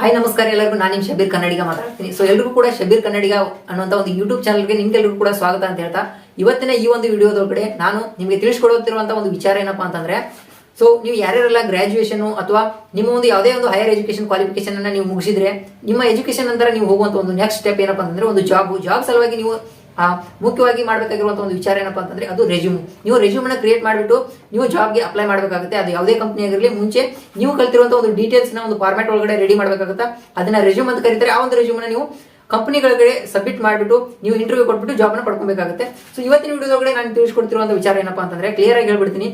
Hi ನಮಸ್ಕಾರ ಎಲ್ಲರಿಗೂ. ನಾನು ನಿಮ್ಮ ಶಬೀರ್ ಕನ್ನಡಿಗ ಮಾತಾಡ್ತೀನಿ. ಸೊ ಎಲ್ರಿಗೂ ಕೂಡ ಶಬೀರ್ ಕನ್ನಡಿಗ ಅನ್ನುವಂಥ ಒಂದು ಯೂಟ್ಯೂಬ್ ಚಾನಲ್ಗೆ ನಿಮ್ಗೆಲ್ಲರಿಗೂ ಕೂಡ ಸ್ವಾಗತ ಅಂತ ಹೇಳ್ತಾ, ಇವತ್ತಿನ ಈ ಒಂದು ವಿಡಿಯೋದೊಳಗಡೆ ನಾನು ನಿಮಗೆ ತಿಳಿಸ್ಕೊಡುತ್ತಿರುವಂಥ ಒಂದು ವಿಚಾರ ಏನಪ್ಪಾ ಅಂತಂದ್ರೆ ಸೊ ನೀವು ಯಾರ್ಯಾರೆಲ್ಲ ಗ್ರಾಜುಯೇಷನ್ ಅಥವಾ ನಿಮ್ಮ ಒಂದು ಯಾವುದೇ ಒಂದು ಹೈಯರ್ ಎಜುಕೇಶನ್ ಕ್ವಾಲಿಫಿಕೇಶನ್ ಅನ್ನ ನೀವು ಮುಗಿಸಿದ್ರೆ, ನಿಮ್ಮ ಎಜುಕೇಶನ್ ನಂತರ ನೀವು ಹೋಗುವಂಥ ಒಂದು ನೆಕ್ಸ್ಟ್ ಸ್ಟೆಪ್ ಏನಪ್ಪಾ ಅಂತಂದ್ರೆ, ಒಂದು ಜಾಬ್ ಜಾಬ್ ಸಲುವಾಗಿ ನೀವು ಮುಖ್ಯವಾಗಿ ಮಾಡಬೇಕಾಗಿರುವಂಥ ಒಂದು ವಿಚಾರ ಏನಪ್ಪಾ ಅಂತಂದ್ರೆ ಅದು ರೆಸ್ಯೂಮ್ ನೀವು ರೆಸ್ಯೂಮ್ ಅನ್ನ ಕ್ರಿಯೇಟ್ ಮಾಡಿಬಿಟ್ಟು ನೀವು ಜಾಬ್ಗೆ ಅಪ್ಲೈ ಮಾಡಬೇಕಾಗುತ್ತೆ. ಅದು ಯಾವುದೇ ಕಂಪನಿ ಆಗಿರಲಿ, ಮುಂಚೆ ನೀವು ಕಲ್ತಿರುವಂಥ ಒಂದು ಡೀಟೇಲ್ಸ್ನ ಒಂದು ಫಾರ್ಮ್ಯಾಟ್ ಒಳಗಡೆ ರೆಡಿ ಮಾಡಬೇಕಾಗುತ್ತೆ? ಅದನ್ನ ರೆಸ್ಯೂಮ್ ಅಂತ ಕರೀತಾರೆ. ಆ ಒಂದು ರೆಸ್ಯೂಮ್ ನೀವು ಕಂಪನಿಗಳಿಗೆ ಸಬ್ಮಿಟ್ ಮಾಡಿಬಿಟ್ಟು ನೀವು ಇಂಟರ್ವ್ಯೂ ಕೊಟ್ಬಿಟ್ಟು ಜಾಬ್ನ ಪಡ್ಕೊಬೇಕಾಗುತ್ತೆ. ಸೊ ಇವತ್ತಿನ ವಿಡಿಯೋದೊಳಗಡೆ ನಾನು ತಿಳಿಸ್ಕೊಡ್ತಿರುವಂಥ ವಿಚಾರ ಏನಪ್ಪಾ ಅಂತಂದ್ರೆ ಕ್ಲಿಯರ್ ಆಗಿ ಹೇಳ್ಬಿಡ್ತೀನಿ.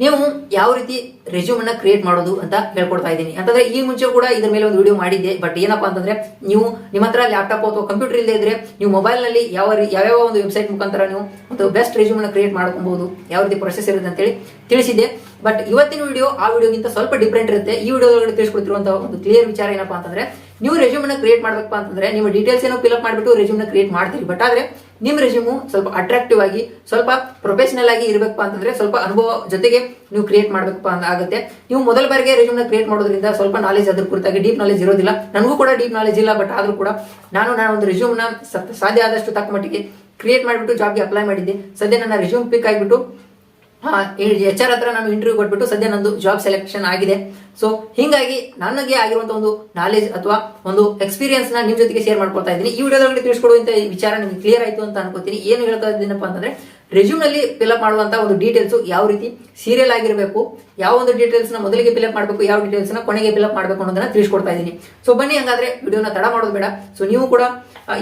ನೀವು ಯಾವ ರೀತಿ ರೆಸ್ಯೂಮ್ ಅನ್ನ ಕ್ರಿಯೇಟ್ ಮಾಡೋದು ಅಂತ ಹೇಳ್ಕೊಡ್ತಾ ಇದ್ದೀನಿ. ಅಂತಂದ್ರೆ ಈ ಮುಂಚೆ ಕೂಡ ಇದ್ರ ಮೇಲೆ ಒಂದು ವಿಡಿಯೋ ಮಾಡಿದ್ದೆ. ಬಟ್ ಏನಪ್ಪಾ ಅಂತಂದ್ರೆ ನೀವು ನಿಮ್ಮ ಹತ್ರ ಲ್ಯಾಪ್ಟಾಪ್ ಅಥವಾ ಕಂಪ್ಯೂಟರ್ ಇಲ್ಲದೆ ಇದ್ರೆ ನೀವು ಮೊಬೈಲ್ನಲ್ಲಿ ಯಾವ ಯಾವ್ಯಾವ ಒಂದು ವೆಬ್ಸೈಟ್ ಮುಖಾಂತರ ನೀವು ಒಂದು ಬೆಸ್ಟ್ ರೆಸ್ಯೂಮ್ ಅನ್ನ ಕ್ರಿಯೇಟ್ ಮಾಡ್ಕೊಬಹುದು ಯಾವ ರೀತಿ ಪ್ರೊಸೆಸ್ ಇರುತ್ತೆ ಅಂತೇಳಿ ತಿಳಿಸಿದೆ ಬಟ್ ಇವತ್ತಿನ ವಿಡಿಯೋ ಆ ವಿಡಿಯೋಗಿಂತ ಸ್ವಲ್ಪ ಡಿಫ್ರೆಂಟ್ ಇರುತ್ತೆ. ಈ ವಿಡಿಯೋದೊಳಗಡೆ ತಿಳಿಸ್ಕೊಡ್ತಿರುವಂತಹ ಒಂದು ಕ್ಲಿಯರ್ ವಿಚಾರ ಏನಪ್ಪಾ ಅಂತಂದ್ರೆ ನೀವು ರೆಸ್ಯೂಮ್ ಅನ್ನ ಕ್ರಿಯೇಟ್ ಮಾಡ್ಬೇಕಪ್ಪ ಅಂತಂದ್ರೆ ನಿಮ್ಮ ಡೀಟೇಲ್ಸ್ ಏನೋ ಫಿಲ್ಅಪ್ ಮಾಡಿಬಿಟ್ಟು ರೆಸ್ಯೂಮ್ನ ಕ್ರಿಯೇಟ್ ಮಾಡ್ತೀರಿ. ಬಟ್ ಆದ್ರೆ ನಿಮ್ಮ ರೆಸ್ಯೂಮು ಸ್ವಲ್ಪ ಅಟ್ರಾಕ್ಟಿವ್ ಆಗಿ, ಸ್ವಲ್ಪ ಪ್ರೊಫೆಷನಲ್ ಆಗಿ ಇರಬೇಕಪ್ಪ ಅಂತಂದ್ರೆ ಸ್ವಲ್ಪ ಅನುಭವ ಜೊತೆಗೆ ನೀವು ಕ್ರಿಯೇಟ್ ಮಾಡಬೇಕಪ್ಪ ಅಂತ ಆಗುತ್ತೆ. ನೀವು ಮೊದಲ ಬಾರಿಗೆ ರೆಸ್ಯೂಮ್ನ ಕ್ರಿಯೇಟ್ ಮಾಡೋದ್ರಿಂದ ಸ್ವಲ್ಪ ನಾಲೆಜ್ ಅದ್ರ ಕುರಿತಾಗಿ ಡೀಪ್ ನಾಲೆಜ್ ಇರೋದಿಲ್ಲ. ನನಗೂ ಕೂಡ ಡೀಪ್ ನಾಲೆಜ್ ಇಲ್ಲ ಬಟ್ ಆದ್ರೂ ಕೂಡ ನಾನು ನಾನು ಒಂದು ರೆಸ್ಯೂಮ್ನ ಸ- ಸಾಧ್ಯ ಆದಷ್ಟು ತಕ್ಕ ಮಟ್ಟಿಗೆ ಕ್ರಿಯೇಟ್ ಮಾಡಿಬಿಟ್ಟು ಜಾಬ್ಗೆ ಅಪ್ಲೈ ಮಾಡಿದ್ದೆ. ಸದ್ಯ ನನ್ನ ರೆಸ್ಯೂಮ್ ಪಿಕ್ ಆಗಿಬಿಟ್ಟು ಎಚ್ ಆರ್ ಹತ್ರ ನಾನು ಇಂಟರ್ವ್ಯೂ ಕೊಟ್ಬಿಟ್ಟು ಸದ್ಯ ನಂದು ಜಾಬ್ ಸೆಲೆಕ್ಷನ್ ಆಗಿದೆ. ಸೊ ಹಿಂಗಾಗಿ ನನಗೆ ಆಗಿರುವಂತ ಒಂದು ನಾಲೆಜ್ ಅಥವಾ ಒಂದು ಎಕ್ಸ್ಪೀರಿಯನ್ಸ್ನ ನಿಮ್ ಜೊತೆಗೆ ಶೇರ್ ಮಾಡ್ಕೊಳ್ತಾ ಇದ್ದೀನಿ. ಈ ವಿಡಿಯೋದೊಳಗಡೆ ತಿಳಿಸ್ಕೊಡುವಂತ ವಿಚಾರ ನಿಮ್ಗೆ ಕ್ಲಿಯರ್ ಆಯ್ತು ಅಂತ ಅನ್ಕೋತೀನಿ. ಏನು ಹೇಳ್ತಾ ಇದ್ದೀನಪ್ಪ ಅಂತಂದ್ರೆ ರೆಸ್ಯೂಮ್ ಫಿಲಪ್ ಮಾಡುವಂಥ ಒಂದು ಡೀಟೇಲ್ಸು ಯಾವ ರೀತಿ ಸೀರಿಯಲ್ ಆಗಿರಬೇಕು, ಯಾವ ಒಂದು ಡೀಟೇಲ್ಸ್ನ ಮೊದಲಿಗೆ ಫಿಲಪ್ ಮಾಡಬೇಕು, ಯಾವ ಡೀಟೇಲ್ಸ್ನ ಕೊನೆಗೆ ಫಿಲ್ಅಪ್ ಮಾಡಬೇಕು ಅನ್ನೋದನ್ನ ತಿಳಿಸ್ಕೊಡ್ತಾ ಇದ್ದೀನಿ. ಸೊ ಬನ್ನಿ ಹಂಗಾದ್ರೆ ವಿಡಿಯೋನ ತಡ ಮಾಡೋದು ಬೇಡ. ಸೊ ನೀವು ಕೂಡ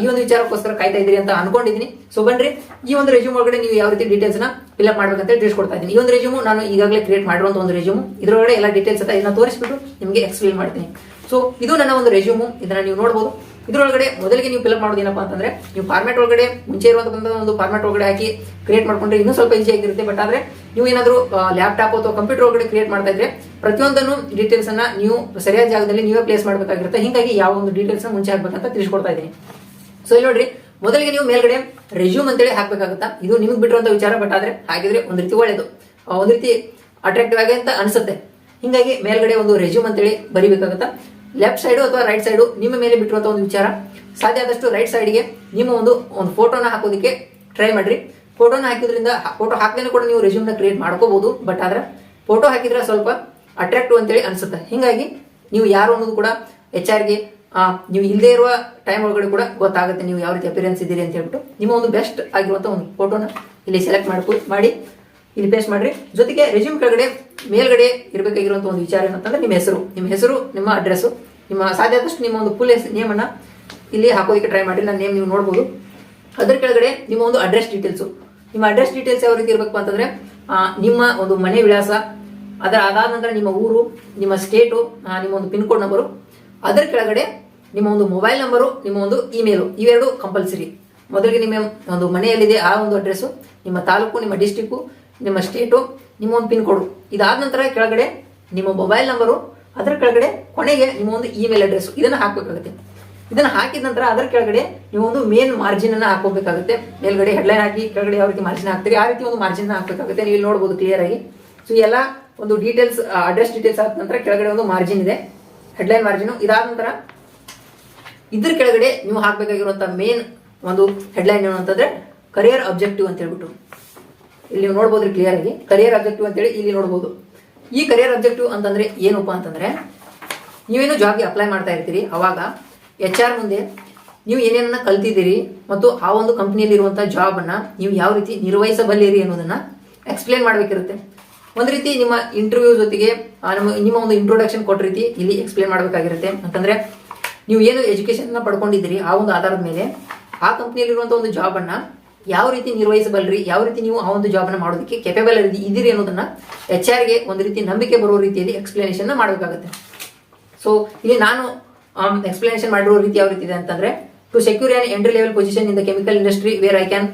ಈ ಒಂದು ವಿಚಾರಕ್ಕೋಸ್ಕರ ಕಾಯ್ತಾ ಇದ್ದೀರಿ ಅಂತ ಅನ್ಕೊಂಡಿದ್ದೀನಿ. ಸೊ ಬನ್ರಿ, ಈ ಒಂದು ರೆಸ್ಯೂಮ್ ಒಳಗಡೆ ನೀವು ಯಾವ ರೀತಿ ಡೀಟೇಲ್ಸ್ನ ನ ಮಾಡಬೇಕಂತ ತಿಳಿಸ್ಕೊಡ್ತಾ ಇದ್ದೀನಿ. ಈ ಒಂದು ರೆಸ್ಯೂಮ್ ನಾನು ಈಗಾಗಲೇ ಕ್ರಿಯೇಟ್ ಮಾಡಿರುವಂತ ಒಂದು ರೆಸ್ಯೂಮ್ ಇದರೊಳಗಡೆ ಎಲ್ಲ ಡೀಟೇಲ್ಸ್ ಅಂತ ತೋರಿಸ್ಬಿಟ್ಟು ನಿಮಗೆ ಎಕ್ಸ್ಪ್ಲೇನ್ ಮಾಡ್ತೀನಿ. ಸೊ ಇದು ನನ್ನ ಒಂದು ರೆಸ್ಯೂಮು ಇದನ್ನ ನೀವು ನೋಡಬಹುದು ಇದರೊಳಗಡೆ ಮೊದಲಿಗೆ ನೀವು ಫಿಲ್ಅಪ್ ಮಾಡೋದು ಏನಪ್ಪಾ ಅಂತಂದ್ರೆ, ನೀವು ಫಾರ್ಮ್ಯಾಟ್ ಒಳಗಡೆ ಮುಂಚೆ ಇರುವಂತಹ ಒಂದು ಫಾರ್ಮ್ಯಾಟ್ ಒಳಗಡೆ ಹಾಕಿ ಕ್ರಿಯೇಟ್ ಮಾಡ್ಕೊಂಡ್ರೆ ಇನ್ನೂ ಸ್ವಲ್ಪ ಈಸಿ ಆಗಿರುತ್ತೆ. ಬಟ್ ಆದ್ರೆ ನೀವು ಏನಾದರೂ ಲ್ಯಾಪ್ಟಾಪ್ ಅಥವಾ ಕಂಪ್ಯೂಟರ್ ಒಳಗಡೆ ಕ್ರಿಯೇಟ್ ಮಾಡ್ತಾ ಇದ್ರೆ ಪ್ರತಿಯೊಂದನ್ನು ಡೀಟೇಲ್ಸ್ ಅನ್ನ ನೀವು ಸರಿಯಾದ ಜಾಗದಲ್ಲಿ ನೀವೇ ಪ್ಲೇಸ್ ಮಾಡಬೇಕಾಗಿರುತ್ತೆ. ಹಿಂಗಾಗಿ ಯಾವ ಒಂದು ಡೀಟೇಲ್ಸ್ ಮುಂಚೆ ಹಾಕ್ಬೇಕಂತ ತಿಳಿಸ್ಕೊಡ್ತಾ ಇದ್ದೀನಿ. ಸೊ ಇಲ್ಲಿ ನೋಡ್ರಿ, ಮೊದಲಿಗೆ ನೀವು ಮೇಲ್ಗಡೆ ರೆಸ್ಯೂಮ್ ಅಂತೇಳಿ ಹಾಕ್ಬೇಕಾಗುತ್ತಾ? ಇದು ನಿಮ್ಗೆ ಬಿಟ್ಟಿರುವಂತ ವಿಚಾರ ಬಟ್ ಆದ್ರೆ ಹಾಗಿದ್ರೆ ಒಂದ್ ರೀತಿ ಒಳ್ಳೇದು. ಒಂದ್ ರೀತಿ ಅಟ್ರಾಕ್ಟಿವ್ ಆಗಿ ಅಂತ ಅನಿಸುತ್ತೆ. ಹಿಂಗಾಗಿ ಮೇಲ್ಗಡೆ ಒಂದು ರೆಸ್ಯೂಮ್ ಅಂತೇಳಿ ಬರಿಬೇಕಾಗುತ್ತಾ? ಲೆಫ್ಟ್ ಸೈಡು ಅಥವಾ ರೈಟ್ ಸೈಡು ನಿಮ್ಮ ಮೇಲೆ ಬಿಟ್ಟಿರುವಂತಹ ಒಂದು ವಿಚಾರ. ಸಾಧ್ಯ ಆದಷ್ಟು ರೈಟ್ ಸೈಡ್ಗೆ ನಿಮ್ಮ ಒಂದು ಒಂದು ಫೋಟೋನ ಹಾಕೋದಕ್ಕೆ ಟ್ರೈ ಮಾಡ್ರಿ. ಫೋಟೋನ ಹಾಕಿದ್ರಿಂದ ಫೋಟೋ ಹಾಕದೇ ಕೂಡ ನೀವು ರೆಸ್ಯೂಮ್ನ ಕ್ರಿಯೇಟ್ ಮಾಡ್ಕೋಬಹುದು ಬಟ್ ಆದ್ರೆ ಫೋಟೋ ಹಾಕಿದ್ರೆ ಸ್ವಲ್ಪ ಅಟ್ರಾಕ್ಟಿವ್ ಅಂತೇಳಿ ಅನ್ಸುತ್ತೆ. ಹಿಂಗಾಗಿ ನೀವು ಯಾರು ಅನ್ನೋದು ಕೂಡ ಎಚ್ ಆರ್ಗೆ ನೀವು ಇಲ್ಲದೆ ಇರುವ ಟೈಮ್ ಒಳಗಡೆ ಕೂಡ ಗೊತ್ತಾಗುತ್ತೆ ನೀವು ಯಾವ ರೀತಿ ಅಪಿಯರೆನ್ಸ್ ಇದ್ದೀರಿ ಅಂತ ಹೇಳ್ಬಿಟ್ಟು. ನಿಮ್ಮ ಒಂದು ಬೆಸ್ಟ್ ಆಗಿರುವಂಥ ಒಂದು ಫೋಟೋನ ಇಲ್ಲಿ ಸೆಲೆಕ್ಟ್ ಮಾಡ್ಕೊ, ಮಾಡಿ. ಇಲ್ಲಿ ಪೇಸ್ಟ್ ಮಾಡ್ರಿ. ಜೊತೆಗೆ ರೆಸ್ಯೂಮ್ ಕೆಳಗಡೆ, ಮೇಲ್ಗಡೆ ಇರಬೇಕಾಗಿರುವಂಥ ಒಂದು ವಿಚಾರ ಏನಂತಂದ್ರೆ ನಿಮ್ಮ ಹೆಸರು. ನಿಮ್ಮ ಹೆಸರು, ನಿಮ್ಮ ಅಡ್ರೆಸ್ ನಿಮ್ಮ ಸಾಧ್ಯ ಆದಷ್ಟು ನಿಮ್ಮ ಒಂದು ಫುಲ್ ನೇಮನ್ನು ಇಲ್ಲಿ ಹಾಕೋದಕ್ಕೆ ಟ್ರೈ ಮಾಡಿ ನನ್ನ ನೇಮ್ ನೀವು ನೋಡ್ಬೋದು. ಅದ್ರ ಕೆಳಗಡೆ ನಿಮ್ಮ ಒಂದು ಅಡ್ರೆಸ್ ಡೀಟೇಲ್ಸು ನಿಮ್ಮ ಅಡ್ರೆಸ್ ಡೀಟೇಲ್ಸ್ ಯಾವ ರೀತಿ ಇರಬೇಕು ಅಂತಂದ್ರೆ ನಿಮ್ಮ ಒಂದು ಮನೆ ವಿಳಾಸ, ಅದರ ಅದಾದ ನಂತರ ನಿಮ್ಮ ಊರು, ನಿಮ್ಮ ಸ್ಟೇಟು ನಿಮ್ಮ ಒಂದು ಪಿನ್ ಕೋಡ್ ನಂಬರು ಅದರ ಕೆಳಗಡೆ ನಿಮ್ಮ ಒಂದು ಮೊಬೈಲ್ ನಂಬರು ನಿಮ್ಮ ಒಂದು ಇಮೇಲು ಇವೆರಡು ಕಂಪಲ್ಸರಿ ಮೊದಲಿಗೆ ನಿಮ್ಮ ಒಂದು ಮನೆಯಲ್ಲಿದೆ ಆ ಒಂದು ಅಡ್ರೆಸ್ಸು ನಿಮ್ಮ ತಾಲೂಕು, ನಿಮ್ಮ ಡಿಸ್ಟಿಕ್ಕು ನಿಮ್ಮ ಸ್ಟೇಟು ನಿಮ್ಮ ಒಂದು ಪಿನ್ ಕೋಡು. ಇದಾದ ನಂತರ ಕೆಳಗಡೆ ನಿಮ್ಮ ಮೊಬೈಲ್ ನಂಬರು, ಅದರ ಕೆಳಗಡೆ ಕೊನೆಗೆ ನಿಮ್ಮ ಒಂದು ಇಮೇಲ್ ಅಡ್ರೆಸ್ ಇದನ್ನು ಹಾಕಬೇಕಾಗುತ್ತೆ. ಇದನ್ನು ಹಾಕಿದ ನಂತರ ಅದರ ಕೆಳಗಡೆ ನೀವು ಒಂದು ಮೇನ್ ಮಾರ್ಜಿನ್ ಅನ್ನ ಹಾಕೋಬೇಕಾಗುತ್ತೆ ಮೇಲ್ಗಡೆ ಹೆಡ್ಲೈನ್ ಹಾಕಿ, ಕೆಳಗಡೆ ಯಾವ ರೀತಿ ಮಾರ್ಜಿನ್ ಹಾಕ್ತೀರಿ, ಆ ರೀತಿ ಒಂದು ಮಾರ್ಜಿನ್ ಹಾಕಬೇಕಾಗುತ್ತೆ. ನೀವು ಇಲ್ಲಿ ನೋಡ್ಬೋದು ಕ್ಲಿಯರ್ ಆಗಿ. ಸೊ ಎಲ್ಲ ಒಂದು ಡೀಟೇಲ್ಸ್ ಅಡ್ರೆಸ್ ಡೀಟೇಲ್ಸ್ ಆದ ನಂತರ ಕೆಳಗಡೆ ಒಂದು ಮಾರ್ಜಿನ್ ಇದೆ. ಹೆಡ್ಲೈನ್ ಮಾರ್ಜಿನ್ ಇದಾದ ನಂತರ ಇದ್ರ ಕೆಳಗಡೆ ನೀವು ಹಾಕಬೇಕಾಗಿರುವಂಥ ಮೇನ್ ಒಂದು ಹೆಡ್ಲೈನ್ ಏನು ಅಂತಂದ್ರೆ ಕರಿಯರ್ ಅಬ್ಜೆಕ್ಟಿವ್ ಅಂತ ಹೇಳ್ಬಿಟ್ಟು. ಇಲ್ಲಿ ನೀವು ನೋಡ್ಬೋದ್ರಿ ಕ್ಲಿಯರ್ ಆಗಿ. ಕರಿಯರ್ ಅಬ್ಜೆಕ್ಟಿವ್ ಅಂತೇಳಿ ಇಲ್ಲಿ ನೋಡ್ಬೋದು. ಈ ಕರಿಯರ್ ಅಬ್ಜೆಕ್ಟಿವ್ ಅಂತಂದ್ರೆ ಏನಪ್ಪ ಅಂತಂದ್ರೆ, ನೀವೇನು ಜಾಬ್ಗೆ ಅಪ್ಲೈ ಮಾಡ್ತಾ ಇರ್ತೀರಿ, ಅವಾಗ ಎಚ್ ಆರ್ ಮುಂದೆ ನೀವು ಏನೇನನ್ನ ಕಲ್ತಿದ್ದೀರಿ ಮತ್ತು ಆ ಒಂದು ಕಂಪ್ನಿಯಲ್ಲಿ ಇರುವಂತಹ ಜಾಬ್ ಅನ್ನ ನೀವು ಯಾವ ರೀತಿ ನಿರ್ವಹಿಸಬಲ್ಲಿರಿ ಅನ್ನೋದನ್ನ ಎಕ್ಸ್ಪ್ಲೇನ್ ಮಾಡಬೇಕಿರುತ್ತೆ. ಒಂದ್ ರೀತಿ ನಿಮ್ಮ ಇಂಟರ್ವ್ಯೂ ಜೊತೆಗೆ ನಮ್ಮ ನಿಮ್ಮ ಒಂದು ಇಂಟ್ರೊಡಕ್ಷನ್ ಕೊಟ್ಟ ರೀತಿ ಇಲ್ಲಿ ಎಕ್ಸ್ಪ್ಲೇನ್ ಮಾಡಬೇಕಾಗಿರುತ್ತೆ. ಅಂತಂದ್ರೆ ನೀವು ಏನು ಎಜುಕೇಶನ್ ಪಡ್ಕೊಂಡಿದ್ದೀರಿ, ಆ ಒಂದು ಆಧಾರದ ಮೇಲೆ ಆ ಕಂಪ್ನಿಯಲ್ಲಿರುವಂಥ ಒಂದು ಜಾಬ್ ಅನ್ನ ಯಾವ ರೀತಿ ನಿರ್ವಹಿಸಬಲ್ರಿ? ಯಾವ ರೀತಿ ನೀವು ಆ ಒಂದು ಜಾಬ್ ಅನ್ನ ಮಾಡೋದಕ್ಕೆ ಕೆಪೇಬಲ್ ಇದ್ದೀರಿ ಅನ್ನೋದನ್ನ ಎಚ್ ಆರ್ಗೆ ಒಂದು ರೀತಿ ನಂಬಿಕೆ ಬರುವ ರೀತಿಯಲ್ಲಿ ಎಕ್ಸ್ಪ್ಲನೇಷನ್ ಮಾಡಬೇಕಾಗುತ್ತೆ. ಸೊ ಇಲ್ಲಿ ನಾನು ಎಕ್ಸ್ಪ್ಲನೇಷನ್ ಮಾಡಿರೋ ರೀತಿ ಯಾವ ರೀತಿ ಇದೆ ಅಂತಂದ್ರೆ to secure and entry level position in the chemical industry where I can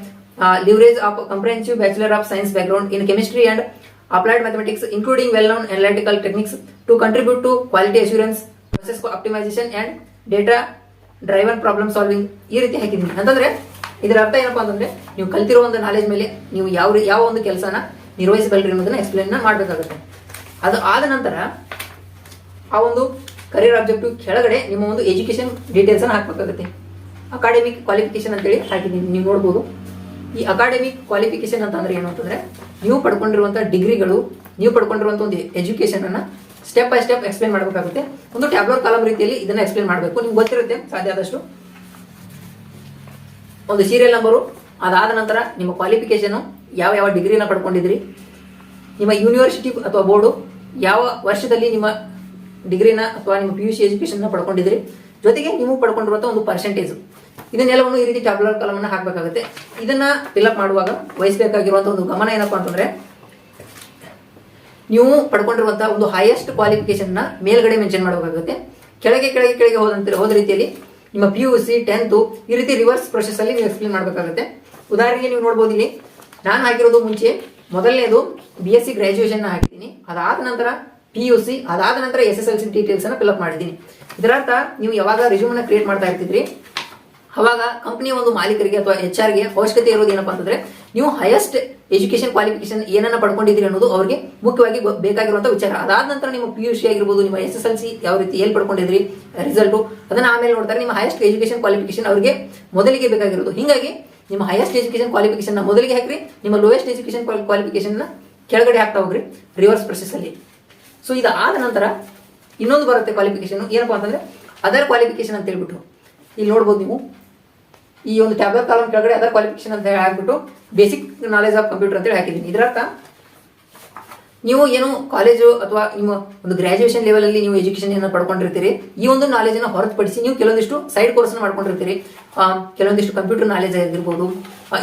leverage of comprehensive bachelor of science background in chemistry and applied mathematics including well known analytical techniques to contribute to quality assurance process optimisation and data driver problem solving ಈ ರೀತಿ ಹಾಕಿದ್ದೀನಿ. ಅಂತಂದ್ರೆ ಇದರ ಅರ್ಥ ಏನಪ್ಪಾ ಅಂತಂದ್ರೆ ನೀವು ಕಲ್ತಿರೋ ಒಂದು ನಾಲೆಜ್ ಮೇಲೆ ನೀವು ಯಾವ ಯಾವ ಒಂದು ಕೆಲಸನ ನಿರ್ವಹಿಸಬಲ್ರಿ ಅನ್ನೋದನ್ನ ಎಕ್ಸ್ಪ್ಲೇನ್ ಮಾಡಬೇಕಾಗುತ್ತೆ. ಅದು ಆದ ನಂತರ ಆ ಒಂದು ಕರಿಯರ್ ಆಬ್ಜೆಕ್ಟಿವ್ ಕೆಳಗಡೆ ನಿಮ್ಮ ಒಂದು ಎಜುಕೇಶನ್ ಡೀಟೇಲ್ಸ್ ಅನ್ನು ಹಾಕಬೇಕಾಗುತ್ತೆ. ಅಕಾಡೆಮಿಕ್ ಕ್ವಾಲಿಫಿಕೇಶನ್ ಅಂತೇಳಿ ಹಾಕಿದ್ದೀನಿ, ನೀವು ನೋಡ್ಬೋದು. ಈ ಅಕಾಡೆಮಿಕ್ ಕ್ವಾಲಿಫಿಕೇಶನ್ ಅಂತ ಏನು ಅಂತಂದ್ರೆ ನೀವು ಪಡ್ಕೊಂಡಿರುವಂಥ ಡಿಗ್ರಿಗಳು ನೀವು ಪಡ್ಕೊಂಡಿರುವಂಥ ಒಂದು ಎಜುಕೇಶನ್ ಅನ್ನ ಸ್ಟೆಪ್ ಬೈ ಸ್ಟೆಪ್ ಎಕ್ಸ್ಪ್ಲೇನ್ ಮಾಡಬೇಕಾಗುತ್ತೆ. ಒಂದು ಟ್ಯಾಬ್ಲೆಟ್ ಕಾಲಮ್ ರೀತಿಯಲ್ಲಿ ಇದನ್ನ ಎಕ್ಸ್ಪ್ಲೇನ್ ಮಾಡಬೇಕು. ನಿಮ್ಗೆ ಗೊತ್ತಿರುತ್ತೆ, ಸಾಧ್ಯ ಆದಷ್ಟು ಒಂದು ಸೀರಿಯಲ್ ನಂಬರು ಅದಾದ ನಂತರ ನಿಮ್ಮ ಕ್ವಾಲಿಫಿಕೇಶನು ಯಾವ ಯಾವ ಡಿಗ್ರಿನ ಪಡ್ಕೊಂಡಿದ್ರಿ? ನಿಮ್ಮ ಯೂನಿವರ್ಸಿಟಿ ಅಥವಾ ಬೋರ್ಡು ಯಾವ ವರ್ಷದಲ್ಲಿ ನಿಮ್ಮ ಡಿಗ್ರಿನ ಅಥವಾ ನಿಮ್ಮ ಪಿ ಯು ಸಿ ಎಜುಕೇಷನ್ನ ಪಡ್ಕೊಂಡಿದ್ರಿ? ಜೊತೆಗೆ ನೀವು ಪಡ್ಕೊಂಡಿರುವಂಥ ಒಂದು ಪರ್ಸೆಂಟೇಜ್ ಇದನ್ನೆಲ್ಲವನ್ನು ಈ ರೀತಿ ಟ್ಯಾಬ್ಲರ್ ಕಾಲಮನ್ನು ಹಾಕಬೇಕಾಗುತ್ತೆ. ಇದನ್ನ ಫಿಲಪ್ ಮಾಡುವಾಗ ವಹಿಸಬೇಕಾಗಿರುವಂಥ ಒಂದು ಗಮನ ಏನಪ್ಪಾ ಅಂತಂದ್ರೆ, ನೀವು ಪಡ್ಕೊಂಡಿರುವಂಥ ಒಂದು ಹೈಯೆಸ್ಟ್ ಕ್ವಾಲಿಫಿಕೇಷನ್ನ ಮೇಲ್ಗಡೆ ಮೆನ್ಷನ್ ಮಾಡಬೇಕಾಗುತ್ತೆ. ಕೆಳಗೆ ಕೆಳಗೆ ಕೆಳಗೆ ಹೋದಂತ, ಹೋದ ರೀತಿಯಲ್ಲಿ ನಿಮ್ಮ ಪಿ ಯು ಸಿ ಟೆಂತು ಈ ರೀತಿ ರಿವರ್ಸ್ ಪ್ರೊಸೆಸ್ ಅಲ್ಲಿ ನೀವು ಎಕ್ಸ್ಪ್ಲೇನ್ ಮಾಡಬೇಕಾಗುತ್ತೆ. ಉದಾಹರಣೆಗೆ ನೀವು ನೋಡ್ಬೋದು ಇಲ್ಲಿ, ನಾನು ಹಾಕಿರೋದು ಮುಂಚೆ, ಮೊದಲನೇದು ಬಿ ಎಸ್ ಸಿ ಗ್ರಾಜುಯೇಷನ್ ಹಾಕಿದ್ದೀನಿ. ಅದಾದ ನಂತರ ಪಿ ಯು ಸಿ ಅದಾದ ನಂತರ S S L C details ಅನ್ನ ಫಿಲ್ಅಪ್ ಮಾಡಿದ್ದೀನಿ. ಇದರರ್ಥ, ನೀವು ಯಾವಾಗ ರಿಸ್ಯೂಮ್ ಕ್ರಿಯೇಟ್ ಮಾಡ್ತಾ ಇರ್ತಿದ್ರಿ? ಅವಾಗ ಕಂಪನಿಯ ಒಂದು ಮಾಲೀಕರಿಗೆ ಅಥವಾ ಎಚ್ ಆರ್ಗೆ ಅವಶ್ಯಕತೆ ಇರೋದು ಏನಪ್ಪಾ ಅಂತಂದ್ರೆ ನೀವು ಹೈಯೆಸ್ಟ್ ಎಜುಕೇಶನ್ ಕ್ವಾಲಿಫಿಕೇಶನ್ ಏನನ್ನ ಪಡ್ಕೊಂಡಿದ್ದೀರಿ ಅನ್ನೋದು ಅವರಿಗೆ ಮುಖ್ಯವಾಗಿ ಬೇಕಾಗಿರುವಂಥ ವಿಚಾರ. ಅದಾದ ನಂತರ ನಿಮ್ಮ ಪಿ ಯು ಸಿ ಆಗಿರ್ಬೋದು, ನಿಮ್ಮ ಎಸ್ ಎಸ್ ಎಲ್ ಸಿ ಯಾವ ರೀತಿ ಎಲ್ಲಿ ಪಡ್ಕೊಂಡಿದ್ರಿ ರಿಸಲ್ಟು ಅದನ್ನ ಆಮೇಲೆ ನೋಡ್ತಾರೆ ನಿಮ್ಮ ಹೈಯೆಸ್ಟ್ ಎಜುಕೇಶನ್ ಕ್ವಾಲಿಫಿಕೇಶನ್ ಅವರಿಗೆ ಮೊದಲಿಗೆ ಬೇಕಾಗಿರೋದು. ಹಿಂಗಾಗಿ ನಿಮ್ಮ ಹೈಯೆಸ್ಟ್ ಎಜುಕೇಶನ್ ಕ್ವಾಲಿಫಿಕೇಶನ್ ಮೊದಲಿಗೆ ಹಾಕ್ರಿ, ನಿಮ್ಮ ಲೋಯೆಸ್ಟ್ ಎಜುಕೇಶನ್ ಕ್ವಾಲಿಫಿಕೇಶನ್ ಕೆಳಗಡೆ ಹಾಕ್ತಾ ಹೋಗ್ರಿ ರಿವರ್ಸ್ ಪ್ರೊಸೆಸ್ ಅಲ್ಲಿ. ಸೊ ಆದ ನಂತರ ಇನ್ನೊಂದು ಬರುತ್ತೆ ಕ್ವಾಲಿಫಿಕೇಶನ್ ಏನಪ್ಪಾ ಅಂತಂದ್ರೆ ಅದರ್ ಕ್ವಾಲಿಫಿಕೇಶನ್ ಅಂತ ಹೇಳ್ಬಿಟ್ಟು. ಇಲ್ಲಿ ನೋಡ್ಬೋದು ನೀವು. ಈ ಒಂದು ಟ್ಯಾಬ್ಲೆಟ್ ಕಾಲಮ್ ಕೆಳಗಡೆ ಅದರ್ ಕ್ವಾಲಿಫಿಕೇಶನ್ ಅಂತ ಹೇಳಿ ಹಾಕ್ಬಿಟ್ಟು ಬೇಸಿಕ್ ನಾಲೆಜ್ ಆಫ್ ಕಂಪ್ಯೂಟರ್ ಅಂತೇಳಿ ಹಾಕಿದ್ದೀನಿ. ಇದರರ್ಥ, ನೀವು ಏನು ಕಾಲೇಜು ಅಥವಾ ನಿಮ್ಮ ಒಂದು ಗ್ರಾಜುಯೇಷನ್ ಲೆವೆಲಲ್ಲಿ ನೀವು ಎಜುಕೇಶನ್ ಏನೋ ಪಡ್ಕೊಂಡಿರ್ತೀರಿ, ಈ ಒಂದು ನಾಲೆಜ್ ಅನ್ನು ಹೊರತುಪಡಿಸಿ ನೀವು ಕೆಲವೊಂದಿಷ್ಟು ಸೈಡ್ ಕೋರ್ಸ್ ಮಾಡ್ಕೊಂಡಿರ್ತೀರಿ. ಕೆಲವೊಂದಿಷ್ಟು ಕಂಪ್ಯೂಟರ್ ನಾಲೆಜ್ ಆಗಿರ್ಬೋದು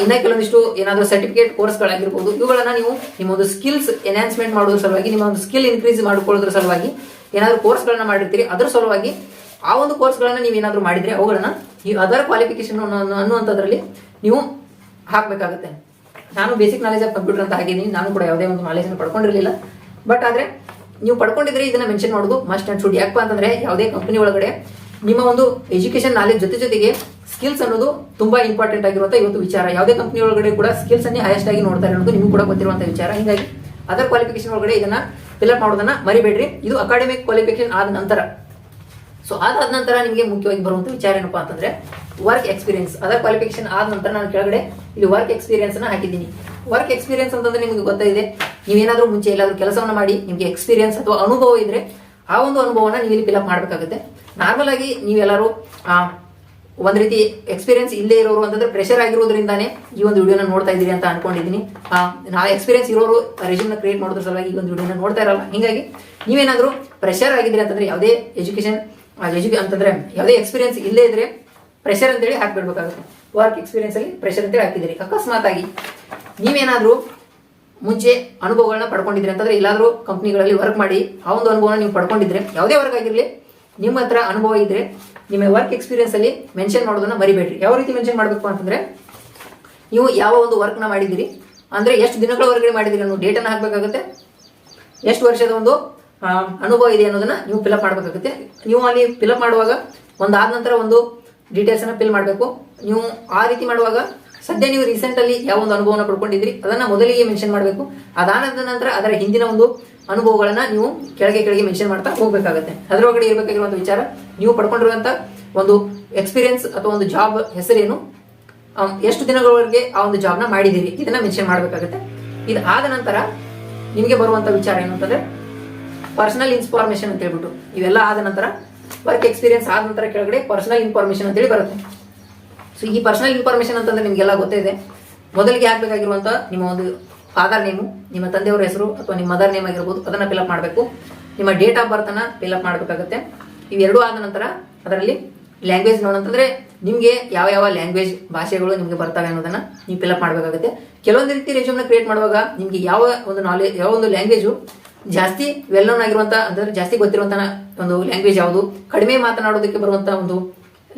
ಇನ್ನ ಕೆಲವೊಂದಿಷ್ಟು ಏನಾದರೂ ಸರ್ಟಿಫಿಕೇಟ್ ಕೋರ್ಸ್ಗಳಾಗಿರ್ಬೋದು ಇವುಗಳನ್ನು ನೀವು ನಿಮ್ಮ ಒಂದು ಸ್ಕಿಲ್ಸ್ ಎನ್ಹಾನ್ಸ್ಮೆಂಟ್ ಮಾಡೋದ್ರ ಸಲುವಾಗಿ, ನಿಮ್ಮ ಒಂದು ಸ್ಕಿಲ್ ಇನ್ಕ್ರೀಸ್ ಮಾಡ್ಕೊಳ್ಳೋದ್ರ ಸಲುವಾಗಿ ಏನಾದರೂ ಕೋರ್ಸ್ಗಳನ್ನ ಮಾಡಿರ್ತೀರಿ, ಅದರ ಸಲುವಾಗಿ ಆ ಒಂದು ಕೋರ್ಸ್ಗಳನ್ನು ನೀವು ಏನಾದರೂ ಮಾಡಿದ್ರೆ ಅವುಗಳನ್ನ ಈ ಅದರ್ ಕ್ವಾಲಿಫಿಕೇಶನ್ ಅನ್ನುವಂಥದ್ರಲ್ಲಿ ನೀವು ಹಾಕಬೇಕಾಗುತ್ತೆ. ನಾನು ಬೇಸಿಕ್ ನಾಲೆಜ್ ಆಫ್ ಕಂಪ್ಯೂಟರ್ ಅಂತ ಹಾಕಿದ್ದೀನಿ ನಾನು ಕೂಡ ಯಾವುದೇ ಒಂದು ನಾಲೆಜ್ ಪಡ್ಕೊಂಡಿರಲಿಲ್ಲ. ಬಟ್ ಆದ್ರೆ ನೀವು ಪಡ್ಕೊಂಡಿದ್ರೆ ಇದನ್ನ ಮೆನ್ಷನ್ ಮಾಡೋದು ಮಸ್ಟ್ ಅಂಡ್ ಶುಡ್ ಯಾಕಪ್ಪ ಅಂತಂದರೆ ಯಾವುದೇ ಕಂಪನಿ ಒಳಗಡೆ ನಿಮ್ಮ ಒಂದು ಎಜುಕೇಶನ್ ನಾಲೆಜ್ ಜೊತೆ ಜೊತೆಗೆ ಸ್ಕಿಲ್ಸ್ ಅನ್ನೋದು ತುಂಬಾ ಇಂಪಾರ್ಟೆಂಟ್ ಆಗಿರುವಂಥ ಇವತ್ತು ವಿಚಾರ. ಯಾವುದೇ ಕಂಪನಿ ಒಳಗಡೆ ಕೂಡ ಸ್ಕಿಲ್ಸ್ ಅನ್ನೇ ಹೈಯೆಸ್ಟ್ ಆಗಿ ನೋಡ್ತಾರೆ ಅನ್ನೋದು ನಿಮಗೂ ಕೂಡ ಗೊತ್ತಿರುವಂಥ ವಿಚಾರ. ಹೀಗಾಗಿ ಅದರ್ ಕ್ವಾಲಿಫಿಕೇಶನ್ ಒಳಗಡೆ ಇದನ್ನ ಫಿಲ್ಅಪ್ ಮಾಡೋದನ್ನ ಮರಿಬೇಡ್ರಿ. ಇದು ಅಕಾಡೆಮಿಕ್ ಕ್ವಾಲಿಫಿಕೇಶನ್ ಆದ ನಂತರ. ಸೊ ಅದಾದ ನಂತರ ನಿಮಗೆ ಮುಖ್ಯವಾಗಿ ಬರುವಂತ ವಿಚಾರ ಏನಪ್ಪಾ ಅಂತಂದ್ರೆ ವರ್ಕ್ ಎಕ್ಸ್ಪೀರಿಯನ್ಸ್ ಅದರ ಕ್ವಾಲಿಫಿಕೇಶನ್ ಆದ ನಂತರ ನಾನು ಕೆಳಗಡೆ ಇಲ್ಲಿ ವರ್ಕ್ ಎಕ್ಸ್ಪೀರಿಯನ್ಸ್ ಅನ್ನ ಹಾಕಿದ್ದೀನಿ. ವರ್ಕ್ ಎಕ್ಸ್ಪೀರಿಯನ್ಸ್ ಅಂತಂದ್ರೆ ನಿಮಗೆ ಗೊತ್ತಿದೆ ನೀವೇನಾದ್ರೂ ಮುಂಚೆ ಎಲ್ಲಾದ್ರೂ ಕೆಲಸವನ್ನು ಮಾಡಿ, ನಿಮಗೆ ಎಕ್ಸ್ಪೀರಿಯನ್ಸ್ ಅಥವಾ ಅನುಭವ ಇದ್ರೆ, ಆ ಒಂದು ಅನುಭವನ ನೀವು ಇಲ್ಲಿ ಫಿಲಪ್ ಮಾಡಬೇಕಾಗುತ್ತೆ. ನಾರ್ಮಲ್ ಆಗಿ ನೀವೆಲ್ಲರೂ ಒಂದ್ ರೀತಿ ಎಕ್ಸ್ಪೀರಿಯನ್ಸ್ ಇಲ್ಲೇ ಇರೋರು ಅಂತಂದ್ರೆ ಪ್ರೆಷರ್ ಆಗಿರೋದ್ರಿಂದಾನೇ ಈ ಒಂದು ವಿಡಿಯೋನ ನೋಡ್ತಾ ಇದ್ದೀರಿ ಅಂತ ಅನ್ಕೊಂಡಿದ್ದೀನಿ. ನಾ ಎಕ್ಸ್ಪೀರಿಯನ್ಸ್ ಇರೋರು ರೆಸ್ಯೂಮ್ನ ಕ್ರಿಯೇಟ್ ಮಾಡೋದ್ರ ಸಲುವಾಗಿ ಈ ಒಂದು ವಿಡಿಯೋನ ನೋಡ್ತಾ ಇರಲ್ಲ. ಹಿಂಗಾಗಿ ನೀವೇನಾದ್ರೂ ಪ್ರೆಷರ್ ಆಗಿದ್ರಿ ಅಂತಂದ್ರೆ ಯಾವುದೇ ಎಜುಕೇಶನ್ ಎಜುಕೇ ಅಂತಂದ್ರೆ ಯಾವುದೇ ಎಕ್ಸ್ಪೀರಿಯನ್ಸ್ ಇಲ್ಲೇ ಇದ್ರೆ ಪ್ರೆಷರ್ ಅಂತೇಳಿ ಹಾಕ್ಬಿಡ್ಬೇಕಾಗುತ್ತೆ. ವರ್ಕ್ ಎಕ್ಸ್ಪೀರಿಯನ್ಸ್ ಅಲ್ಲಿ ಪ್ರೆಷರ್ ಅಂತೇಳಿ ಹಾಕಿದ್ದೀರಿ. ಅಕಸ್ಮಾತ್ ಆಗಿ ನೀವೇನಾದ್ರೂ ಮುಂಚೆ ಅನುಭವಗಳನ್ನ ಪಡ್ಕೊಂಡಿದ್ರೆ ಅಂತಂದ್ರೆ ಎಲ್ಲಾದ್ರೂ ಕಂಪ್ನಿಗಳಲ್ಲಿ ವರ್ಕ್ ಮಾಡಿ ಆ ಒಂದು ಅನುಭವನ ನೀವು ಪಡ್ಕೊಂಡಿದ್ರೆ ಯಾವುದೇ ವರ್ಕ್ ಆಗಿರಲಿ ನಿಮ್ಮ ಹತ್ರ ಅನುಭವ ಇದ್ರೆ ನಿಮ್ಮ ವರ್ಕ್ ಎಕ್ಸ್ಪೀರಿಯನ್ಸ್ ಅಲ್ಲಿ ಮೆನ್ಷನ್ ಮಾಡೋದನ್ನ ಮರಿಬೇಡ್ರಿ. ಯಾವ ರೀತಿ ಮೆನ್ಷನ್ ಮಾಡಬೇಕು ಅಂತಂದ್ರೆ ನೀವು ಯಾವ ಒಂದು ವರ್ಕ್ನ ಮಾಡಿದಿರಿ ಅಂದ್ರೆ ಎಷ್ಟು ದಿನಗಳವರೆಗೆ ಮಾಡಿದಿರಿ ಅನ್ನೋ ಡೇಟನ್ನು ಹಾಕಬೇಕಾಗುತ್ತೆ. ಎಷ್ಟು ವರ್ಷದ ಒಂದು ಆ, ಅನುಭವ ಇದೆ ಅನ್ನೋದನ್ನ ನೀವು ಫಿಲಪ್ ಮಾಡಬೇಕಾಗುತ್ತೆ. ನೀವು ಅಲ್ಲಿ ಫಿಲಪ್ ಮಾಡುವಾಗ ಒಂದಾದ ನಂತರ ಒಂದು ಡೀಟೇಲ್ಸ್ ಅನ್ನ ಫಿಲ್ ಮಾಡಬೇಕು. ನೀವು ಆ ರೀತಿ ಮಾಡುವಾಗ ಸದ್ಯ ನೀವು ರೀಸೆಂಟ್ ಅಲ್ಲಿ ಯಾವ ಒಂದು ಅನುಭವನ ಪಡ್ಕೊಂಡಿದ್ರಿ ಅದನ್ನ ಮೊದಲಿಗೆ ಮೆನ್ಷನ್ ಮಾಡಬೇಕು. ಅದಾದ ನಂತರ ಅದರ ಹಿಂದಿನ ಒಂದು ಅನುಭವಗಳನ್ನ ನೀವು ಕೆಳಗೆ ಕೆಳಗೆ ಮೆನ್ಷನ್ ಮಾಡ್ತಾ ಹೋಗ್ಬೇಕಾಗುತ್ತೆ. ಅದರೊಳಗಡೆ ಇರಬೇಕಾಗಿರುವಂಥ ವಿಚಾರ, ನೀವು ಪಡ್ಕೊಂಡಿರುವಂತ ಒಂದು ಎಕ್ಸ್ಪೀರಿಯನ್ಸ್ ಅಥವಾ ಒಂದು ಜಾಬ್ ಹೆಸರೇನು ಎಷ್ಟು ದಿನಗಳವರೆಗೆ ಆ ಒಂದು ಜಾಬ್ನ ಮಾಡಿದ್ದೀರಿ, ಇದನ್ನ ಮೆನ್ಷನ್ ಮಾಡಬೇಕಾಗುತ್ತೆ. ಇದು ಆದ ನಂತರ ನಿಮಗೆ ಬರುವಂತ ವಿಚಾರ ಏನು ಅಂತಂದ್ರೆ ಪರ್ಸನಲ್ ಇನ್ಫಾರ್ಮೇಶನ್ ಅಂತ ಹೇಳ್ಬಿಟ್ಟು. ಇವೆಲ್ಲ ಆದ ನಂತರ ವರ್ಕ್ ಎಕ್ಸ್ಪೀರಿಯನ್ಸ್ ಆದ ನಂತರ ಕೆಳಗಡೆ ಪರ್ಸನಲ್ ಇನ್ಫಾರ್ಮೇಶನ್ ಅಂತೇಳಿ ಬರುತ್ತೆ. ಸೊ ಈ ಪರ್ಸನಲ್ ಇನ್ಫಾರ್ಮೇಶನ್ ಅಂತಂದ್ರೆ ನಿಮಗೆಲ್ಲ ಗೊತ್ತೇ ಇದೆ. ಮೊದಲಿಗೆ ಹಾಕಬೇಕಾಗಿರುವಂತ ನಿಮ್ಮ ಒಂದು ಫಾದರ್ ನೇಮು ನಿಮ್ಮ ತಂದೆಯವರ ಹೆಸರು ಅಥವಾ ನಿಮ್ಮ ಮದರ್ ನೇಮ್ ಆಗಿರ್ಬೋದು, ಅದನ್ನ ಫಿಲಪ್ ಮಾಡಬೇಕು. ನಿಮ್ಮ ಡೇಟ್ ಆಫ್ ಬರ್ತ್ ಅನ್ನ ಫಿಲಪ್ ಮಾಡಬೇಕಾಗುತ್ತೆ. ಇವೆರಡೂ ಆದ ನಂತರ ಅದರಲ್ಲಿ ಲ್ಯಾಂಗ್ವೇಜ್ ನೋಡಂತಂದ್ರೆ ನಿಮಗೆ ಯಾವ ಯಾವ ಲ್ಯಾಂಗ್ವೇಜ್ ಭಾಷೆಗಳು ನಿಮಗೆ ಬರ್ತವೆ ಅನ್ನೋದನ್ನ ನೀವು ಫಿಲಪ್ ಮಾಡಬೇಕಾಗುತ್ತೆ. ಕೆಲವೊಂದು ರೀತಿ ರೆಸ್ಯೂಮ್ನ ಕ್ರಿಯೇಟ್ ಮಾಡುವಾಗ ನಿಮಗೆ ಯಾವ ಒಂದು ನಾಲೆಜ್ ಯಾವ ಒಂದು ಲ್ಯಾಂಗ್ವೇಜು ಜಾಸ್ತಿ ವೆಲ್ ನೋನ್ ಆಗಿರುವಂತ, ಅಂದ್ರೆ ಜಾಸ್ತಿ ಗೊತ್ತಿರುವಂತ ಒಂದು ಲ್ಯಾಂಗ್ವೇಜ್ ಯಾವುದು, ಕಡಿಮೆ ಮಾತನಾಡೋದಕ್ಕೆ ಬರುವಂತ ಒಂದು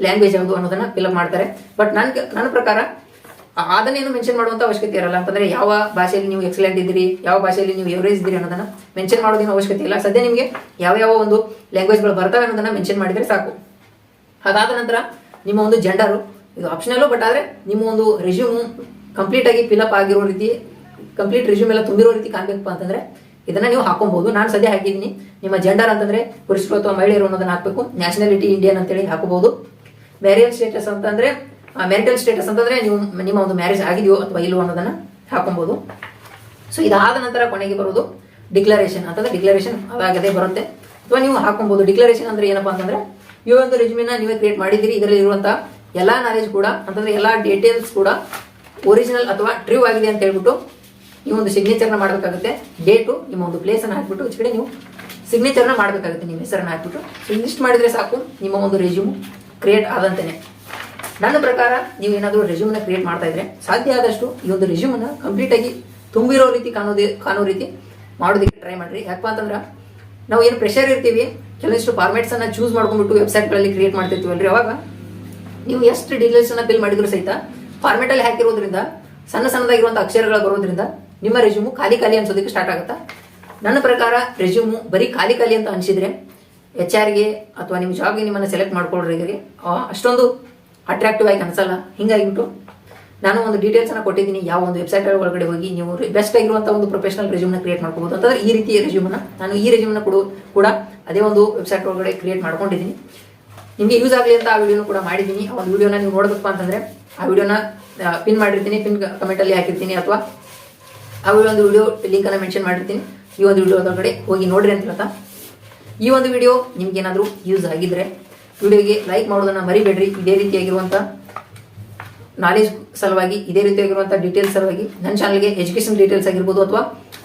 ಲ್ಯಾಂಗ್ವೇಜ್ ಯಾವುದು ಅನ್ನೋದನ್ನ ಫಿಲಪ್ ಮಾಡ್ತಾರೆ. ಬಟ್ ನನಗೆ ನನ್ನ ಪ್ರಕಾರ ಅದನ್ನೇನು ಮೆನ್ಷನ್ ಮಾಡುವಂತ ಅವಶ್ಯಕತೆ ಇರಲ್ಲ. ಅಂತಂದ್ರೆ ಯಾವ ಭಾಷೆಯಲ್ಲಿ ನೀವು ಎಕ್ಸಲೆಂಟ್ ಇದ್ದೀರಿ, ಯಾವ ಭಾಷೆಯಲ್ಲಿ ನೀವು ಎವರೇಜ್ ಇದ್ದೀರಿ ಅನ್ನೋದನ್ನ ಮೆನ್ಷನ್ ಮಾಡೋದೇನು ಅವಶ್ಯಕತೆ ಇಲ್ಲ. ಸದ್ಯ ನಿಮಗೆ ಯಾವ ಯಾವ ಒಂದು ಲ್ಯಾಂಗ್ವೇಜ್ಗಳು ಬರ್ತವೆ ಅನ್ನೋದನ್ನ ಮೆನ್ಷನ್ ಮಾಡಿದ್ರೆ ಸಾಕು. ಅದಾದ ನಂತರ ನಿಮ್ಮ ಒಂದು ಜೆಂಡರು ಇದು ಆಪ್ಷನಲ್ಲು ಬಟ್ ಆದ್ರೆ ನಿಮ್ಮ ಒಂದು ರೆಸ್ಯೂಮ್ ಕಂಪ್ಲೀಟ್ ಆಗಿ ಫಿಲಪ್ ಆಗಿರೋ ರೀತಿ ಕಂಪ್ಲೀಟ್ ರೆಸ್ಯೂಮ್ ಎಲ್ಲ ತುಂಬಿರೋ ರೀತಿ ಕಾಣಬೇಕಪ್ಪ ಅಂತಂದ್ರೆ ಇದನ್ನ ನೀವು ಹಾಕೊಬಹುದು ನಾನು ಸದ್ಯ ಹಾಕಿದ್ದೀನಿ ನಿಮ್ಮ ಜೆಂಡರ್ ಅಂತಂದ್ರೆ ಪುರುಷರು ಅಥವಾ ಮಹಿಳೆಯರು ಅನ್ನೋದನ್ನ ಹಾಕಬೇಕು. ನ್ಯಾಷನಾಲಿಟಿ ಇಂಡಿಯನ್ ಅಂತೇಳಿ ಹಾಕಬಹುದು ಮ್ಯಾರಿಯಲ್ ಸ್ಟೇಟಸ್ ಅಂತಂದ್ರೆ ಮ್ಯಾರಿಟಲ್ ಸ್ಟೇಟಸ್ ಅಂತಂದ್ರೆ ನೀವು ನಿಮ್ಮ ಒಂದು ಮ್ಯಾರೇಜ್ ಆಗಿದೆಯೋ ಅಥವಾ ಇಲ್ಲೋ ಅನ್ನೋದನ್ನ ಹಾಕೊಬಹುದು ಸೊ ಇದಾದ ನಂತರ ಕೊನೆಗೆ ಬರೋದು ಡಿಕ್ಲರೇಷನ್ ಅಂತಂದ್ರೆ ಡಿಕ್ಲರೇಷನ್ ಅದಾಗದೆ ಬರುತ್ತೆ. ಅಥವಾ ನೀವು ಹಾಕೊಬಹುದು ಡಿಕ್ಲರೇಷನ್ ಅಂದ್ರೆ ಏನಪ್ಪಾ ಅಂತಂದ್ರೆ, ಈ ಒಂದು ರೆಜ್ಯೂಮಿನ ನೀವೇ ಕ್ರಿಯೇಟ್ ಮಾಡಿದ್ದೀರಿ. ಇದರಲ್ಲಿ ಇರುವಂತಹ ಎಲ್ಲಾ ನಾಲೆಜ್ ಕೂಡ, ಅಂತಂದ್ರೆ ಎಲ್ಲಾ ಡೀಟೇಲ್ಸ್ ಕೂಡ ಒರಿಜಿನಲ್ ಅಥವಾ ಟ್ರೂ ಆಗಿದೆ ಅಂತ ಹೇಳ್ಬಿಟ್ಟು ನೀವು ಒಂದು ಸಿಗ್ನೇಚರ್ನ ಮಾಡಬೇಕಾಗುತ್ತೆ. ಡೇಟು ನಿಮ್ಮ ಒಂದು ಪ್ಲೇಸನ್ನು ಹಾಕಿಬಿಟ್ಟು ಕಡೆ ನೀವು ಸಿಗ್ನೇಚರ್ನ ಮಾಡಬೇಕಾಗುತ್ತೆ ನಿಮ್ಮ ಹೆಸರನ್ನು ಹಾಕ್ಬಿಟ್ಟು. ಸೊ ಇದಿಷ್ಟು ಮಾಡಿದ್ರೆ ಸಾಕು, ನಿಮ್ಮ ಒಂದು ರೆಸ್ಯೂಮ್ ಕ್ರಿಯೇಟ್ ಆದಂತೆಯೇ ನನ್ನ ಪ್ರಕಾರ, ನೀವು ಏನಾದರೂ ರೆಸ್ಯೂಮ್ನ ಕ್ರಿಯೇಟ್ ಮಾಡ್ತಾ ಇದ್ರೆ ಸಾಧ್ಯ ಆದಷ್ಟು ಈ ಒಂದು ರೆಸ್ಯೂಮನ್ನ ಕಂಪ್ಲೀಟ್ ಆಗಿ ತುಂಬಿರೋ ರೀತಿ ಕಾಣೋದೇ, ಕಾಣೋ ರೀತಿ ಮಾಡೋದಕ್ಕೆ ಟ್ರೈ ಮಾಡ್ರಿ. ಯಾಕಪ್ಪ ಅಂತಂದ್ರೆ, ನಾವು ಏನು ಪ್ರೆಷರ್ ಇರ್ತೀವಿ, ಕೆಲವಷ್ಟು ಫಾರ್ಮೇಟ್ಸ್ ಅನ್ನ ಚೂಸ್ ಮಾಡ್ಕೊಂಡ್ಬಿಟ್ಟು ವೆಬ್ಸೈಟ್ಗಳಲ್ಲಿ ಕ್ರಿಯೇಟ್ ಮಾಡ್ತಿರ್ತೀವಲ್ರಿ ಅವಾಗ. ನೀವು ಎಷ್ಟು ಡೀಟೇಲ್ಸನ್ನು ಫಿಲ್ ಮಾಡಿದ್ರು ಸಹಿತ ಫಾರ್ಮೆಟಲ್ಲಿ ಹಾಕಿರೋದ್ರಿಂದ, ಸಣ್ಣ ಸಣ್ಣದಾಗಿರುವಂಥ ಅಕ್ಷರಗಳು ಬರೋದ್ರಿಂದ ನಿಮ್ಮ ರೆಸ್ಯೂಮು ಖಾಲಿ ಖಾಲಿ ಅನ್ಸೋದಕ್ಕೆ ಸ್ಟಾರ್ಟ್ ಆಗುತ್ತಾ? ನನ್ನ ಪ್ರಕಾರ ರೆಸ್ಯೂಮು ಬರೀ ಖಾಲಿ ಖಾಲಿ ಅಂತ ಅನ್ಸಿದ್ರೆ ಎಚ್ ಆರ್ಗೆ ಅಥವಾ ನಿಮ್ಮ ಜಾಬ್ಗೆ ನಿಮ್ಮನ್ನು ಸೆಲೆಕ್ಟ್ ಮಾಡ್ಕೊಳ್ರಿ ಆ, ಅಷ್ಟೊಂದು ಅಟ್ರಾಕ್ಟಿವ್ ಆಗಿ ಅನ್ಸಲ್ಲ ಹಿಂಗಾಗಿಬಿಟ್ಟು ನಾನು ಒಂದು ಡೀಟೇಲ್ಸ್ ಅನ್ನ ಕೊಟ್ಟಿದ್ದೀನಿ. ಯಾವ ಒಂದು ವೆಬ್ಸೈಟ್ ಒಳಗಡೆ ಹೋಗಿ ನೀವು ಬೆಸ್ಟ್ ಆಗಿರುವಂಥ ಒಂದು ಪ್ರೊಫೆಷನಲ್ ರೆಸ್ಯೂಮ್ನ ಕ್ರಿಯೇಟ್ ಮಾಡ್ಕೋಬಹುದು ಅಂತಂದ್ರೆ ಈ ರೀತಿಯ ರೆಸ್ಯೂಮ್ನ ನಾನು ಈ ರೆಸ್ಯೂಮ್ನ ಕೂಡ ಕೂಡ ಅದೇ ಒಂದು ವೆಬ್ಸೈಟ್ ಒಳಗಡೆ ಕ್ರಿಯೇಟ್ ಮಾಡ್ಕೊಂಡಿದ್ದೀನಿ. ನಿಮಗೆ ಯೂಸ್ ಆಗಲಿ ಅಂತ ಆ ವಿಡಿಯೋನು ಕೂಡ ಮಾಡಿದ್ದೀನಿ. ಆ ಒಂದು ವಿಡಿಯೋನ ನೀವು ನೋಡಬೇಕಪ್ಪ ಅಂತಂದ್ರೆ ಆ ವಿಡಿಯೋನ ಪಿನ್ ಮಾಡಿರ್ತೀನಿ. ಪಿನ್ ಕಮೆಂಟಲ್ಲಿ ಹಾಕಿರ್ತೀನಿ. ಅಥವಾ ಆ ಒಂದು ವಿಡಿಯೋ ಲಿಂಕ್ ಅನ್ನ ಮೆನ್ಷನ್ ಮಾಡಿರ್ತೀನಿ. ಈ ಒಂದು ವಿಡಿಯೋ ಒಳಗಡೆ ಹೋಗಿ ನೋಡ್ರಿ ಅಂತ ಹೇಳ್ತಾ. ಈ ಒಂದು ವಿಡಿಯೋ ನಿಮ್ಗೆ ಏನಾದರೂ ಯೂಸ್ ಆಗಿದ್ರೆ ವಿಡಿಯೋಗೆ ಲೈಕ್ ಮಾಡೋದನ್ನ ಮರಿಬೇಡ್ರಿ. ಇದೇ ರೀತಿಯಾಗಿರುವಂಥ ನಾಲೆಜ್ ಸಲುವಾಗಿ, ಇದೇ ರೀತಿಯಾಗಿರುವಂಥ ಡೀಟೇಲ್ಸ್ ಸಲುವಾಗಿ ನನ್ನ ಚಾನಲ್ಗೆ ಎಜುಕೇಶನ್ ಡೀಟೇಲ್ಸ್ ಆಗಿರ್ಬೋದು ಅಥವಾ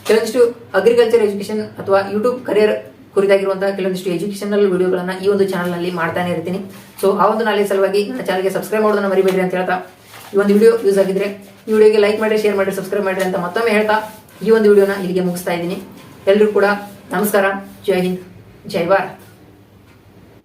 ಕೆಲವೊಂದಿಷ್ಟು ಅಗ್ರಿಕಲ್ಚರ್ ಎಜುಕೇಶನ್ ಅಥವಾ ಯೂಟ್ಯೂಬ್ ಕರಿಯರ್ ಕುರಿತಾಗಿರುವಂತಹ ಕೆಲವೊಂದಿಷ್ಟು ಎಜುಕೇಷನಲ್ ವಿಡಿಯೋಗಳನ್ನ ಈ ಒಂದು ಚಾನಲ್ನಲ್ಲಿ ಮಾಡ್ತಾನೆ ಇರ್ತೀನಿ. ಸೊ ಆ ಒಂದು ನಾಲೆಜ್ ಸಲುವಾಗಿ ನನ್ನ ಚಾನಲ್ಗೆ ಸಬ್ಸ್ಕ್ರೈಬ್ ಮಾಡೋದನ್ನ ಮರಿಬೇಡ್ರಿ ಅಂತ ಹೇಳ್ತಾ. ಈ ಒಂದು ವಿಡಿಯೋ ಯೂಸ್ ಆಗಿದ್ರೆ ಈ ವಿಡಿಯೋಗೆ ಲೈಕ್ ಮಾಡಿ ಶೇರ್ ಮಾಡಿ ಸಬ್ಸ್ಕ್ರೈಬ್ ಮಾಡಿ ಅಂತ ಮತ್ತೊಮ್ಮೆ ಹೇಳ್ತಾ ಈ ಒಂದು ವಿಡಿಯೋನ ಇಲ್ಲಿಗೆ ಮುಗಿಸ್ತಾ ಇದ್ದೀನಿ. ಎಲ್ಲರೂ ಕೂಡ ನಮಸ್ಕಾರ. ಜೈ ಹಿಂದ್, ಜೈ ಭಾರತ್.